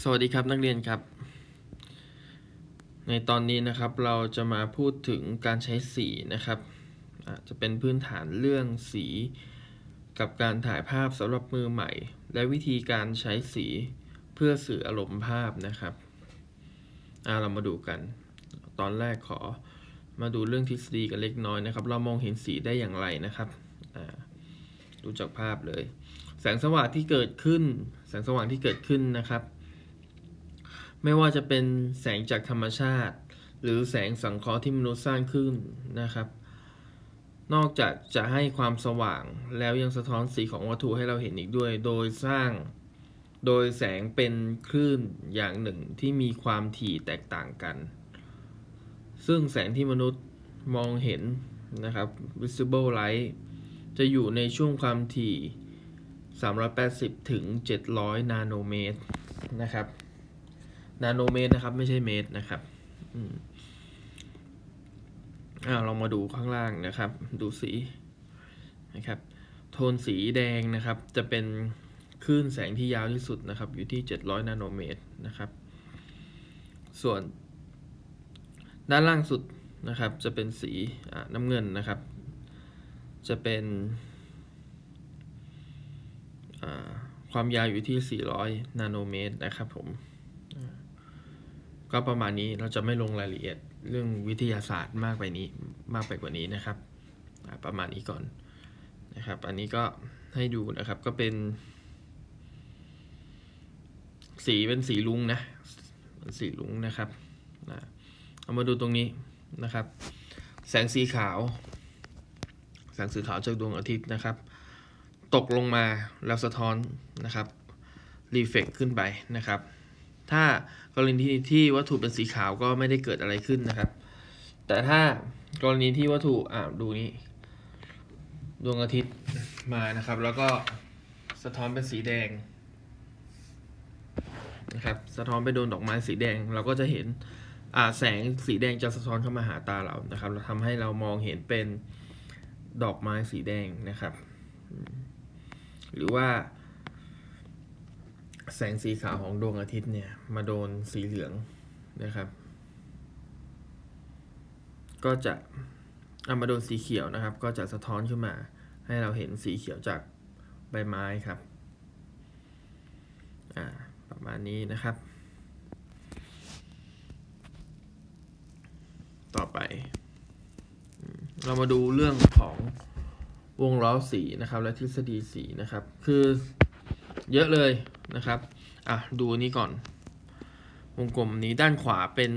สวัสดีครับนักเรียนครับ ในตอนนี้นะครับเราจะมาพูดถึงการใช้สีนะครับจะเป็นพื้นฐานเรื่องสี กับการถ่ายภาพสำหรับมือใหม่ และวิธีการใช้สีเพื่อสื่ออารมณ์ภาพนะครับเรามาดูกัน ตอนแรกขอมาดูเรื่องทฤษฎีกันเล็กน้อยนะครับ เรามองเห็นสีได้อย่างไรนะครับดูจากภาพเลย แสงสว่างที่เกิดขึ้น แสงสว่างที่เกิดขึ้นนะครับ ไม่ว่าจะเป็นแสงจากธรรมชาติ หรือแสงสังเคราะห์ที่มนุษย์สร้างขึ้นนะครับ นอกจากจะให้ความสว่างแล้วยังสะท้อนสีของวัตถุให้เราเห็นอีกด้วย โดยสร้าง โดยแสงเป็นคลื่นอย่างหนึ่งที่มีความถี่แตกต่างกัน ซึ่งแสงที่มนุษย์มองเห็นนะครับ visible light จะอยู่ในช่วงความถี่ 380 ถึง 700 นาโนเมตรนะครับ นาโนเมตรนะครับ ไม่ใช่เมตรนะครับอ่าเรามาดูข้างล่างนะครับ ดูสีนะครับ โทนสีแดงนะครับ จะเป็นคลื่นแสงที่ยาวที่สุดนะครับ อยู่ที่ 700 นาโนเมตรนะครับ ส่วน ด้านล่างสุดนะครับ จะเป็นสีน้ำเงินนะครับ จะเป็นความยาวอยู่ที่ 400 นาโนเมตรนะครับผม ก็ประมาณนี้เราจะไม่ลงรายละเอียดเรื่องวิทยาศาสตร์มากไปนี้มากไปกว่านี้นะครับ ประมาณนี้ก่อนนะครับ อันนี้ก็ให้ดูนะครับก็เป็น สีเป็นสีลุงนะนสีลุงนะครับนะเอามาดูตรงนี้นะครับ แสงสีขาว แสงสีขาวจากดวงอาทิตย์นะครับ ตกลงมาแล้วสะท้อนนะครับรีเฟกขึ้นไปนะครับ ถ้ากรณีที่วัตถุเป็นสีขาวก็ไม่ได้เกิดอะไรขึ้นนะครับ แต่ถ้ากรณีที่วัตถุอ่าดูนี้ ดวงอาทิตย์มานะครับ แล้วก็สะท้อนเป็นสีแดงนะครับสะท้อนไปโดนดอกไม้สีแดงเราก็จะเห็นอ่าแสงสีแดงจะสะท้อนเข้ามาหาตาเรานะครับเราทำให้เรามองเห็นเป็นดอกไม้สีแดงนะครับ หรือว่า แสงสีขาวของดวงอาทิตย์เนี่ย มาโดนสีเหลืองนะครับ ก็จะเอามาโดนสีเขียวนะครับ ก็จะสะท้อนขึ้นมา ให้เราเห็นสีเขียวจากใบไม้ครับอ่าประมาณนี้นะครับ ต่อไป เรามาดูเรื่องของวงล้อสีนะครับ และทฤษฎีสีนะครับ คือเยอะเลย นะครับ อะ ดูนนี้ก่อน วงกลมนี้ด้านขวาเป็น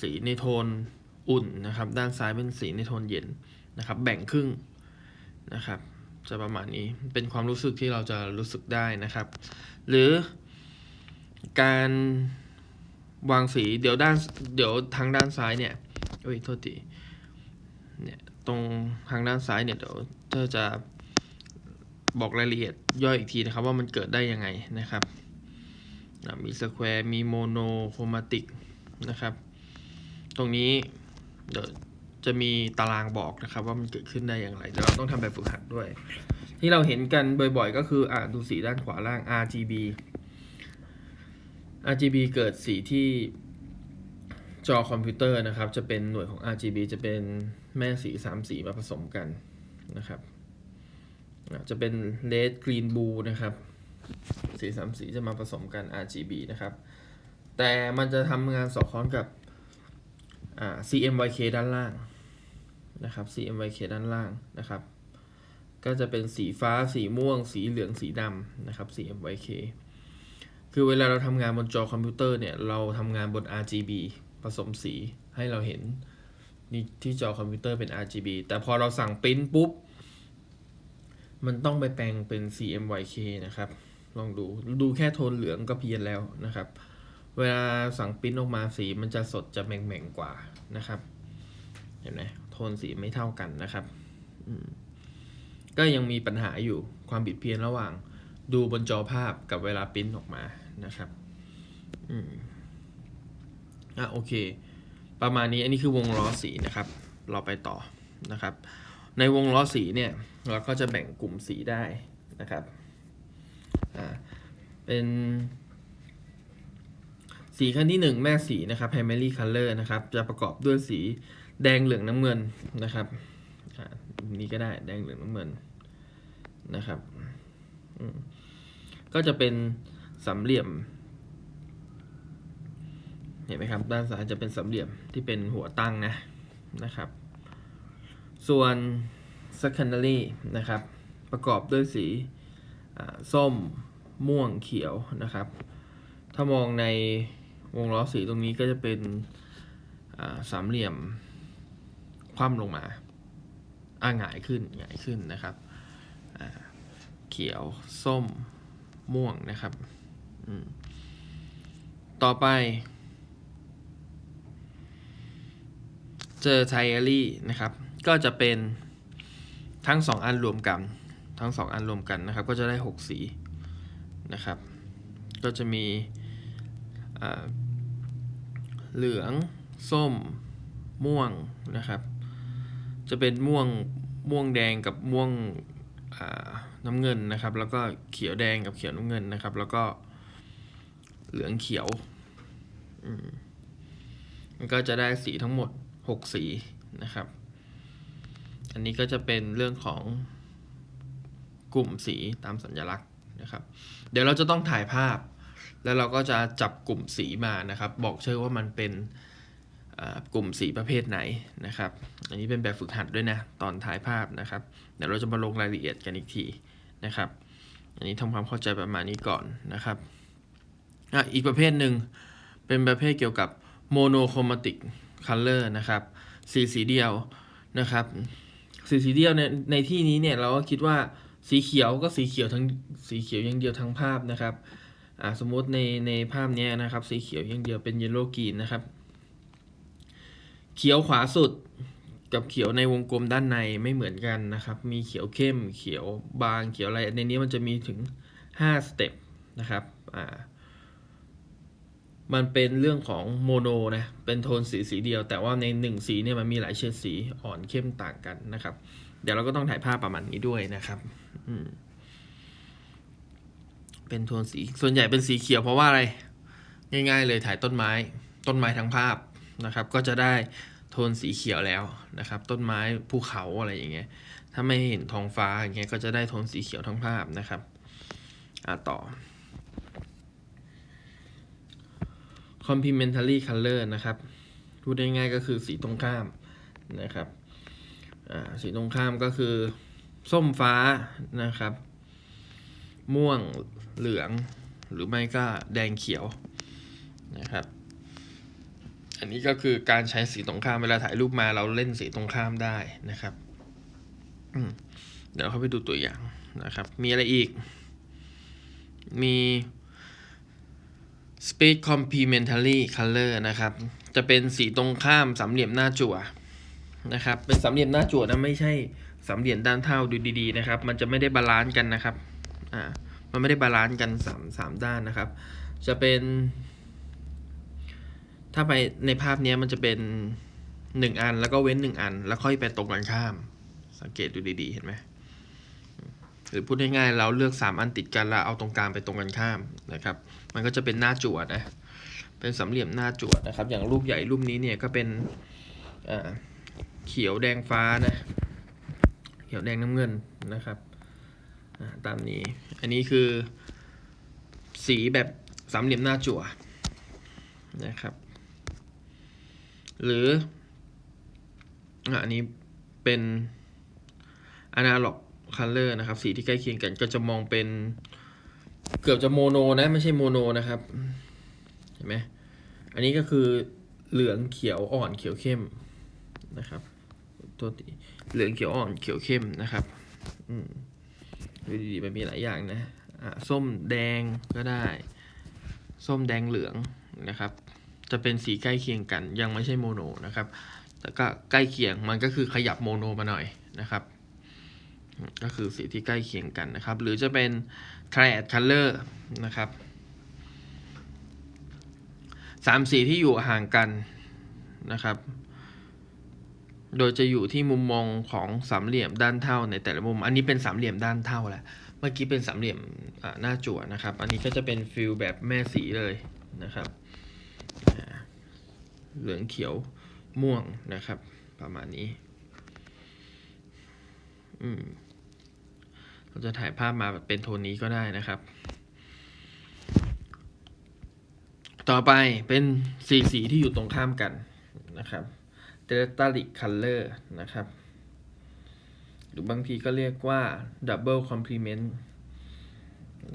สีในโทนอุ่นนะครับ ด้านซ้ายเป็นสีในโทนเย็นนะครับ แบ่งครึ่งนะครับ จะประมาณนี้ เป็นความรู้สึกที่เราจะรู้สึกได้นะครับ หรือการวางสี เดี๋ยวด้าน เดี๋ยวทางด้านซ้ายเนี่ยโอ้ย โทษที เนี่ย ตรงทางด้านซ้ายเนี่ย เดี๋ยวเธอจะ บอกรายละเอียดย่อยอีกทีนะครับว่ามันเกิดได้ยังไงนะครับ มีสแควร์มีโมโนโครมาติกนะครับ ตรงนี้เดี๋ยวจะมีตารางบอกนะครับ ว่ามันเกิดขึ้นได้อย่างไรเดี๋ยวเราต้องทำแบบฝึกหัดด้วย ที่เราเห็นกันบ่อยๆ ก็คืออ่าดูสีด้านขวาล่าง RGB RGB เกิดสีที่จอคอมพิวเตอร์นะครับ จะเป็นหน่วยของ RGB จะเป็นแม่สีสามสีมาผสมกันนะครับ จะเป็น red green blue นะครับสีสามสีจะมาผสมกัน RGB นะครับ แต่มันจะทำงานสอดคล้องกับ CMYK ด้านล่างนะครับ CMYK ด้านล่างนะครับ ก็จะเป็นสีฟ้า สีม่วง สีเหลือง สีดำนะครับ CMYK คือเวลาเราทำงานบนจอคอมพิวเตอร์เนี่ย เราทำงานบน RGB ผสมสีให้เราเห็นนี่ที่จอคอมพิวเตอร์เป็น RGB แต่พอเราสั่งปริ้นปุ๊บ มันต้องไปแปลงเป็น CMYK นะครับ ลองดู ดูแค่โทนเหลืองก็เพี้ยนแล้วนะครับ เวลาสั่งปิ้นออกมาสีมันจะสดจะแหม่งๆกว่านะครับ เห็นไหมโทนสีไม่เท่ากันนะครับ ก็ยังมีปัญหาอยู่ความผิดเพี้ยนระหว่าง ดูบนจอภาพกับเวลาปิ้นออกมานะครับ อืมอะโอเค ประมาณนี้อันนี้คือวงล้อสีนะครับ เราไปต่อนะครับ ในวงล้อสีเนี่ยเราก็จะแบ่งกลุ่มสีได้นะครับเป็นสีขั้นที่หนึ่งแม่สีนะครับ primary color นะครับ จะประกอบด้วยสีแดงเหลืองน้ำเงินนะครับนี้ก็ได้แดงเหลืองน้ำเงินนะครับก็จะเป็นสามเหลี่ยม เห็นไหมครับ ด้านซ้ายจะเป็นสามเหลี่ยมที่เป็นหัวตั้งนะนะครับ ส่วน secondary นะครับ ประกอบด้วยสีส้มม่วงเขียวนะครับ ถ้ามองในวงล้อสีตรงนี้ก็จะเป็นสามเหลี่ยมคว่ำลงมาอ่าหงายขึ้นหงายขึ้นนะครับเขียวส้มม่วงนะครับ ต่อไป เจอไทเอรี่นะครับ ก็จะเป็นทั้งสองอันรวมกัน ทั้งสองอันรวมกันนะครับ ก็จะได้หกสีนะครับ ก็จะมีอ่าเหลือง ส้ม ม่วงนะครับ จะเป็นม่วงม่วงแดงกับม่วงน้ำเงินนะครับ แล้วก็เขียวแดงกับเขียวน้ำเงินนะครับ แล้วก็เหลืองเขียวอืมมันก็จะได้สีทั้งหมด 6 สีนะครับ อันนี้ก็จะเป็นเรื่องของกลุ่มสีตามสัญลักษณ์นะครับ เดี๋ยวเราจะต้องถ่ายภาพ แล้วเราก็จะจับกลุ่มสีมานะครับ บอกชื่อว่ามันเป็นกลุ่มสีประเภทไหนนะครับ อันนี้เป็นแบบฝึกหัดด้วยนะตอนถ่ายภาพนะครับ เดี๋ยวเราจะมาลงรายละเอียดกันอีกทีนะครับ อันนี้ทำความเข้าใจประมาณนี้ก่อนนะครับออีกประเภทหนึ่งเป็นประเภทเกี่ยวกับโมโนโครมาติกคัลเลอร์นะครับ สีสีเดียวนะครับ สีสีเดียวในในที่นี้เนี่ยเราก็คิดว่าสีเขียวก็สีเขียวทั้งสีเขียวอย่างเดียวทั้งภาพนะครับอ่าสมมติในในภาพนี้นะครับ สีเขียวอย่างเดียวเป็นเยลโล่กรีนนะครับ เขียวขวาสุดกับเขียวในวงกลมด้านในไม่เหมือนกันนะครับ มีเขียวเข้ม เขียวบางเขียวอะไรในนี้มันจะมีถึง 5 สเต็ปนะครับอ่า มันเป็นเรื่องของโมโนนะ เป็นโทนสีสีเดียว แต่ว่าในหนึ่งสีเนี่ยมันมีหลายเฉดสีอ่อนเข้มต่างกันนะครับ เดี๋ยวเราก็ต้องถ่ายภาพประมาณนี้ด้วยนะครับเป็นโทนสี ส่วนใหญ่เป็นสีเขียวเพราะว่าอะไร ง่าย ๆ เลยถ่ายต้นไม้ ต้นไม้ทั้งภาพนะครับ ก็จะได้โทนสีเขียวแล้วนะครับ ต้นไม้ภูเขาอะไรอย่างเงี้ย ถ้าไม่เห็นท้องฟ้าอย่างเงี้ยก็จะได้โทนสีเขียวทั้งภาพนะครับ อ่าต่อ complementary color นะครับ พูดง่ายๆก็คือสีตรงข้ามนะครับสีตรงข้ามก็คือ ส้มฟ้านะครับ ม่วงเหลืองหรือไม่ก็แดงเขียวนะครับ อันนี้ก็คือการใช้สีตรงข้ามเวลาถ่ายรูปมาเราเล่นสีตรงข้ามได้นะครับเดี๋ยวเข้าไปดูตัวอย่างนะครับ มีอะไรอีก มี Space Complementary Color นะครับ จะเป็นสีตรงข้ามสามเหลี่ยมหน้าจั่วนะครับ เป็นสามเหลี่ยมหน้าจั่วนะไม่ใช่สามเหลี่ยมด้านเท่าดูดีๆนะครับ มันจะไม่ได้บาลานซ์กันนะครับ อ่า มันไม่ได้บาลานซ์กันสามสามด้านนะครับ จะเป็น ถ้าไปในภาพนี้มันจะเป็นหนึ่งอันแล้วก็เว้นหนึ่งอัน แล้วค่อยไปตรงกันข้าม สังเกตดูดีๆ เห็นไหมหรือพูดง่ายๆเราเลือกสามอันติดกันแล้วเอาตรงกลางไปตรงกันข้ามนะครับ มันก็จะเป็นหน้าจั่วนะ เป็นสามเหลี่ยมหน้าจั่วนะครับ อย่างรูปใหญ่รูปนี้เนี่ยก็เป็นเขียวแดงฟ้านะ เขียวแดงน้ำเงินนะครับตามนี้ อันนี้คือ สีแบบสามเหลี่ยมหน้าจั่วนะครับ หรืออันนี้เป็น analog color นะครับ สีที่ใกล้เคียงกันก็จะมองเป็น เกือบจะโมโนนะ ไม่ใช่โมโนนะครับ เห็นไหมอันนี้ก็คือเหลืองเขียวอ่อนเขียวเข้มนะครับ ตัวีเหลืองเขียวอ่อนเขียวเข้มนะครับอืมดูดีๆมันมีหลายอย่างนะอะส้มแดงก็ได้ ส้มแดงเหลืองนะครับ จะเป็นสีใกล้เคียงกันยังไม่ใช่โมโนนะครับ แต่ก็ใกล้เคียงมันก็คือขยับโมโนมาหน่อยนะครับ ก็คือสีที่ใกล้เคียงกันนะครับ หรือจะเป็น triad color นะครับสามสีที่อยู่ห่างกันนะครับ โดยจะอยู่ที่มุมมองของสามเหลี่ยมด้านเท่าในแต่ละมุม อันนี้เป็นสามเหลี่ยมด้านเท่าแหละ เมื่อกี้เป็นสามเหลี่ยมหน้าจั่วนะครับ อันนี้ก็จะเป็นฟิลแบบแม่สีเลยนะครับ เหลืองเขียวม่วงนะครับ ประมาณนี้ อืม เราจะถ่ายภาพมาเป็นโทนนี้ก็ได้นะครับ ต่อไปเป็นสีสีที่อยู่ตรงข้ามกันนะครับ d e l t a l i c color นะครับ หรือบางทีก็เรียกว่า double complement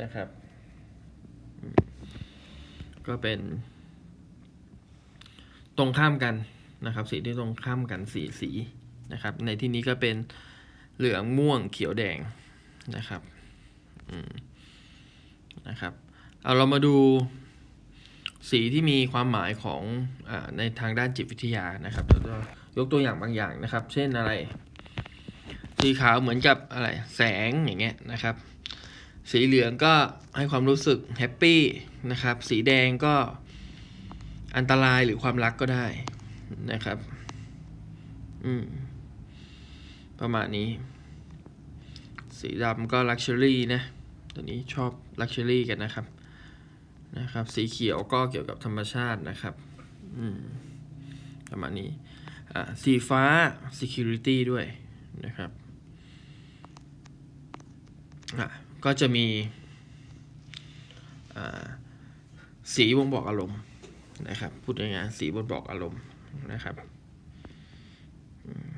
นะครับ ก็เป็นตรงข้ามกันนะครับ สีที่ตรงข้ามกันสีสีนะครับ ในที่นี้ก็เป็นเหลืองม่วงเขียวแดง นะครับอืมนะครับ เอาเรามาดูสีที่มีความหมายของอาในทางด้านจิตวิทยานะครับเราจะยกตัวอย่างบางอย่างนะครับ เช่นอะไร สีขาวเหมือนกับอะไรแสงอย่างเงี้ยนะครับ สีเหลืองก็ให้ความรู้สึกแฮปปี้นะครับ สีแดงก็อันตรายหรือความรักก็ได้นะครับ อืม ประมาณนี้ สีดำก็ลักชัวรี่นะตัวนี้ชอบลักชัวรี่กันนะครับนะครับ สีเขียวก็เกี่ยวกับธรรมชาตินะครับอืมประมาณนี้อ่าสีฟ้า security ด้วยนะครับอะก็จะมีอ่าสีบ่งบอกอารมณ์นะครับ พูดง่ายๆสีบ่งบอกอารมณ์นะครับอืม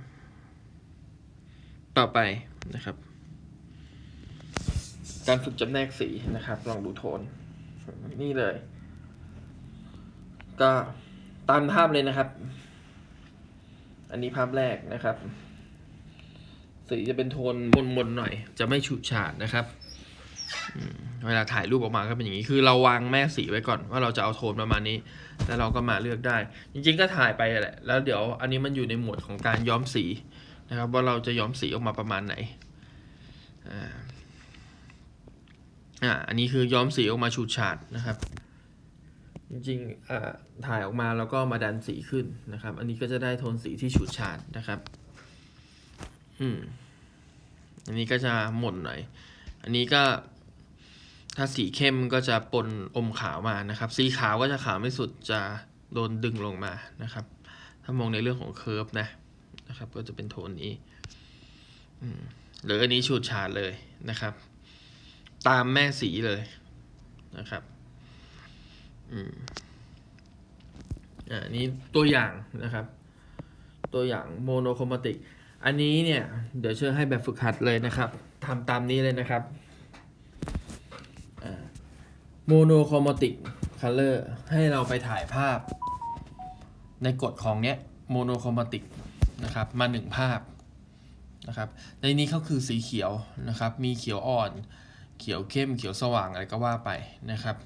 ต่อไปนะครับ การฝึกจำแนกสีนะครับ ลองดูโทน นี่เลย ก็ตามภาพเลยนะครับ อันนี้ภาพแรกนะครับ สีจะเป็นโทนมนๆหน่อย จะไม่ฉูดฉาดนะครับเวลาถ่ายรูปออกมาก็เป็นอย่างนี้ คือเราวางแม่สีไว้ก่อนว่าเราจะเอาโทนประมาณนี้ แล้วเราก็มาเลือกได้ จริงๆก็ถ่ายไปแหละ แล้วเดี๋ยวอันนี้มันอยู่ในหมวดของการย้อมสีนะครับ ว่าเราจะย้อมสีออกมาประมาณไหน อ่า อ่าอันนี้คือย้อมสีออกมาฉูดฉาดนะครับ จริงๆอ่าถ่ายออกมาแล้วก็มาดันสีขึ้นนะครับ อันนี้ก็จะได้โทนสีที่ฉูดฉาดนะครับ อืมอันนี้ก็จะหม่นหน่อย อันนี้ก็ถ้าสีเข้มก็จะปนอมขาวมานะครับ สีขาวก็จะขาวไม่สุดจะโดนดึงลงมานะครับ ถ้ามองในเรื่องของเคิร์ฟนะนะครับ ก็จะเป็นโทนนี้อืมหรืออันนี้ฉูดฉาดเลยนะครับ ตามแม่สีเลยนะครับอืมอ่านี้ตัวอย่างนะครับ ตัวอย่างโมโนโครมาติก อันนี้เนี่ย เดี๋ยวเชื่อให้แบบฝึกหัดเลยนะครับทำตามนี้เลยนะครับโมโนโครมาติกคัลเลอร์ให้เราไปถ่ายภาพ ในกฎของเนี้ยโมโนโครมาติกนะครับ มาหนึ่งภาพนะครับ ในนี้เขาคือสีเขียวนะครับ มีเขียวอ่อน เขียวเข้มเขียวสว่างอะไรก็ว่าไปนะครับ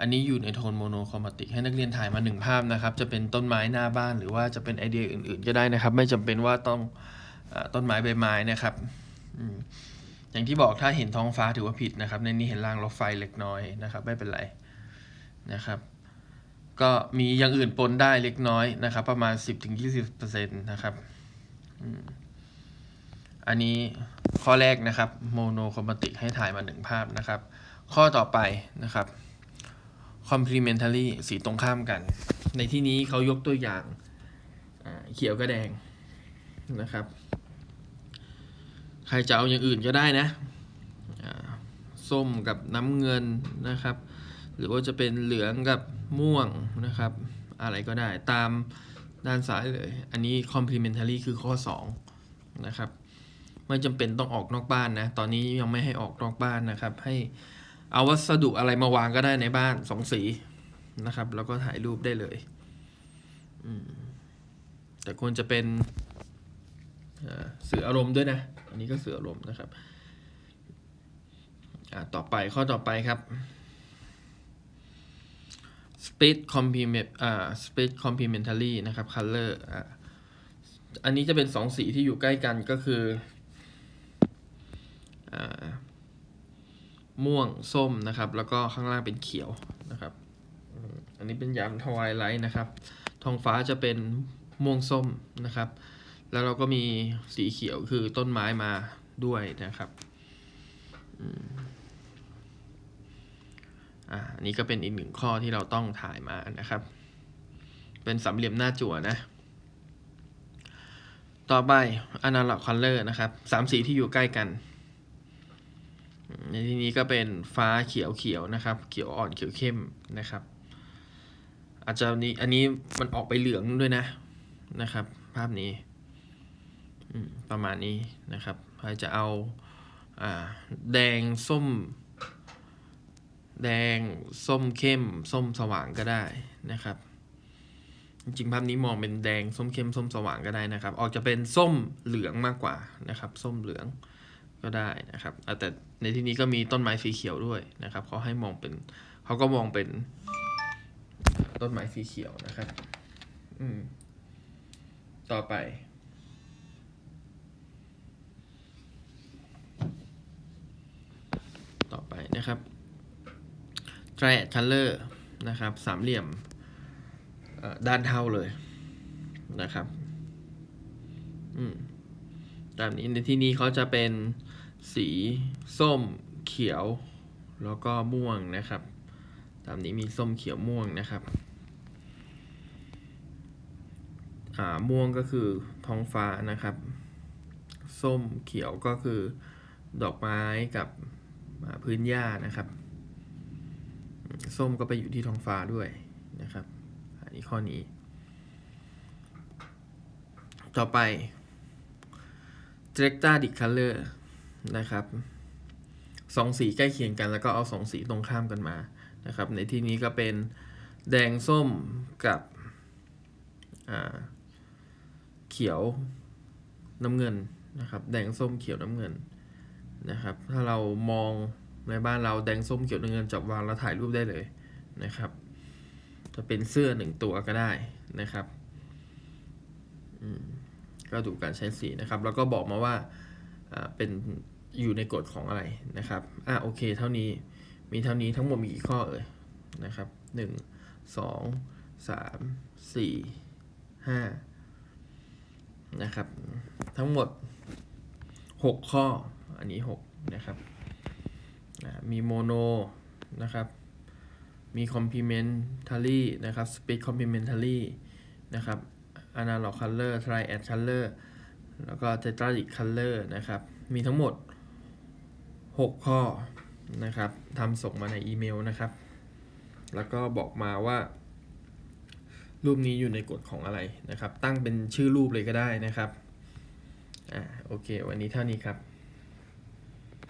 อันนี้อยู่ในโทนโมโนครมาติกให้นักเรียนถ่ายมาหนึ่งภาพนะครับ จะเป็นต้นไม้หน้าบ้านหรือว่าจะเป็นไอเดียอื่น ๆ ก็ได้นะครับ ไม่จำเป็นว่าต้องอต้นไม้ใบไม้นะครับอย่างที่บอกถ้าเห็นท้องฟ้าถือว่าผิดนะครับ ในนี้เห็นรางรถไฟเล็กน้อยนะครับ ไม่เป็นไรนะครับ ก็มีอย่างอื่นปนได้เล็กน้อยนะครับ ประมาณ 10-20%นะครับอันนี้ ข้อแรกนะครับโมโนครมาติกให้ถ่ายมาหนึ่งภาพนะครับ ข้อต่อไปนะครับ complementary สีตรงข้ามกัน ในที่นี้เขายกตัวอย่างเขียวกับแดงนะครับ ใครจะเอาอย่างอื่นก็ได้นะส้มกับน้ำเงินนะครับ หรือว่าจะเป็นเหลืองกับม่วงนะครับ อะไรก็ได้ตามด้านซ้ายเลย อันนี้ complementary คือข้อ 2 นะครับ ไม่จำเป็นต้องออกนอกบ้านนะ ตอนนี้ยังไม่ให้ออกนอกบ้านนะครับ ให้เอาวัสดุอะไรมาวางก็ได้ในบ้านสองสีนะครับ แล้วก็ถ่ายรูปได้เลยแต่ควรจะเป็นสื่ออารมณ์ด้วยนะ อันนี้ก็สื่ออารมณ์นะครับต่อไปข้อต่อไปครับ speed complement อ่า speed complementary นะครับ color อ่าอันนี้จะเป็นสองสีที่อยู่ใกล้กันก็คือ ม่วงส้มนะครับ แล้วก็ข้างล่างเป็นเขียวนะครับ อันนี้เป็นยามทวายไลท์นะครับ ท้องฟ้าจะเป็นม่วงส้มนะครับ แล้วเราก็มีสีเขียวคือต้นไม้มาด้วยนะครับอันนี้ก็เป็นอีกหนึ่งข้อที่เราต้องถ่ายมานะครับ เป็นสามเหลี่ยมหน้าจั่วนะ ต่อไป analog color นะครับสามสีที่อยู่ใกล้กัน ในที่นี้ก็เป็นฟ้าเขียวเขียวนะครับ เขียวอ่อนเขียวเข้มนะครับ อาจจะนี้อันนี้มันออกไปเหลืองด้วยนะนะครับ ภาพนี้ประมาณนี้นะครับใครจะเอาอ่าแดงส้ม แดงส้มเข้ม ส้มสว่างก็ได้นะครับ จริงภาพนี้มองเป็นแดงส้มเข้มส้มสว่างก็ได้นะครับ ออกจะเป็นส้มเหลืองมากกว่านะครับ ส้มเหลือง ก็ได้นะครับ แต่ในที่นี้ก็มีต้นไม้สีเขียวด้วยนะครับเขาให้มองเป็นเขาก็มองเป็นต้นไม้สีเขียวนะครับ อืม ต่อไป ต่อไปนะครับ triad color นะครับ สามเหลี่ยมด้านเท่าเลยนะครับ อืมตามนี้ในที่นี้เขาจะเป็น สีส้มเขียว แล้วก็ม่วงนะครับ ตามนี้มีส้มเขียวม่วงนะครับอ่าม่วงก็คือท้องฟ้านะครับ ส้มเขียวก็คือดอกไม้กับพื้นหญ้านะครับ ส้มก็ไปอยู่ที่ท้องฟ้าด้วยนะครับ อันนี้ข้อนี้ ต่อไป director d i color นะครับสองสีใกล้เคียงกันแล้วก็เอาสองสีตรงข้ามกันมานะครับ ในที่นี้ก็เป็นแดงส้มกับอ่าเขียวน้ำเงินนะครับ แดงส้มเขียวน้ำเงินนะครับ ถ้าเรามองในบ้านเราแดงส้มเขียวน้ำเงินจับวางแล้วถ่ายรูปได้เลยนะครับ จะเป็นเสื้อหนึ่งตัวก็ได้นะครับอืมก็ดูการใช้สีนะครับ แล้วก็บอกมาว่าอ่าเป็น อยู่ในกฎของอะไรนะครับ อะโอเค เท่านี้ มีเท่านี้ทั้งหมดมีกี่ข้อเอ่ยนะครับหนึ่งสองสามสี่ห้านะครับ ทั้งหมดหกข้อ อันนี้หกนะครับ มีโมโนนะครับ มี complementary นะครับ speed complementary นะครับ analog color triad color แล้วก็ tetradic color นะครับ มีทั้งหมด 6 ข้อนะครับทำส่งมาในอีเมลนะครับ แล้วก็บอกมาว่า รูปนี้อยู่ในกฎของอะไรนะครับ ตั้งเป็นชื่อรูปเลยก็ได้นะครับอ่าโอเค วันนี้เท่านี้ครับ